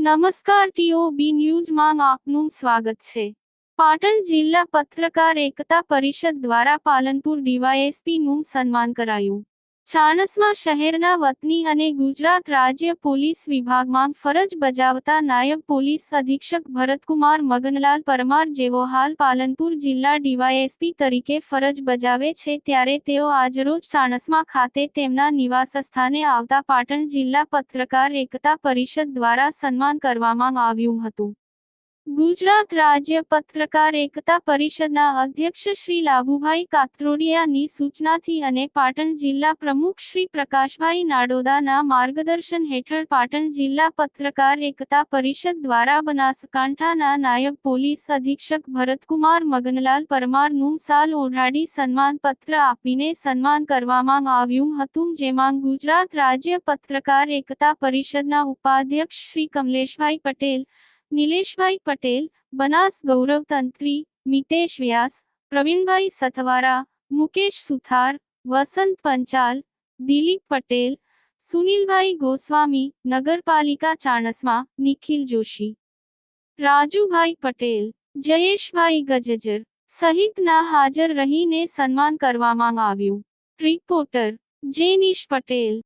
નમસ્કાર ટીઓબી ન્યૂઝમાં આપનું સ્વાગત છે. પાટણ જિલ્લા પત્રકાર એકતા પરિષદ દ્વારા પાલનપુર ડીવાયએસપીનું સન્માન કરાયું. ચાણસ્મા શહેરના વતની અને ગુજરાત રાજ્ય પોલીસ વિભાગમાં ફરજ બજાવતા નાયબ પોલીસ અધિક્ષક ભરતકુમાર મગનલાલ પરમાર જેઓ હાલ પાલનપુર જિલ્લા ડીવાયએસપી તરીકે ફરજ બજાવે છે ત્યારે તેઓ આજરોજ ચાણસમા ખાતે તેમના નિવાસસ્થાને આવતા પાટણ જિલ્લા પત્રકાર એકતા પરિષદ દ્વારા સન્માન કરવામાં આવ્યું હતું. ગુજરાત રાજ્ય પત્રકાર એકતા પરિષદના અધ્યક્ષ શ્રી લાભુભાઈ કાત્રોડિયાની સૂચનાથી અને પાટણ જિલ્લા પ્રમુખ શ્રી પ્રકાશભાઈ નાડોદાના માર્ગદર્શન હેઠળ પાટણ જિલ્લા પત્રકાર એકતા પરિષદ દ્વારા બનાસકાંઠાના નાયબ પોલીસ અધિક્ષક ભરતકુમાર મગનલાલ પરમારનું સાલ ઓઢાડી સન્માનપત્ર આપીને સન્માન કરવામાં આવ્યું હતું, જેમાં ગુજરાત રાજ્ય પત્રકાર એકતા પરિષદના ઉપાધ્યક્ષ શ્રી કમલેશભાઈ પટેલ નિલેશભાઈ પટેલ, બનાસ ગૌરવ તંત્રી મિતેશ વ્યાસ, પ્રવીણભાઈ સથવારા, મુકેશ સુથાર, વસંત પંચાલ, દિલીપ પટેલ, સુનિલભાઈ ગોસ્વામી, નગરપાલિકા ચાણસમા, નિખિલ જોશી. રાજુભાઈ પટેલ, જયેશભાઈ ગજજર, સહિતના હાજર રહીને સન્માન કરવામાં આવ્યું. રિપોર્ટર, જેનિશ પટેલ.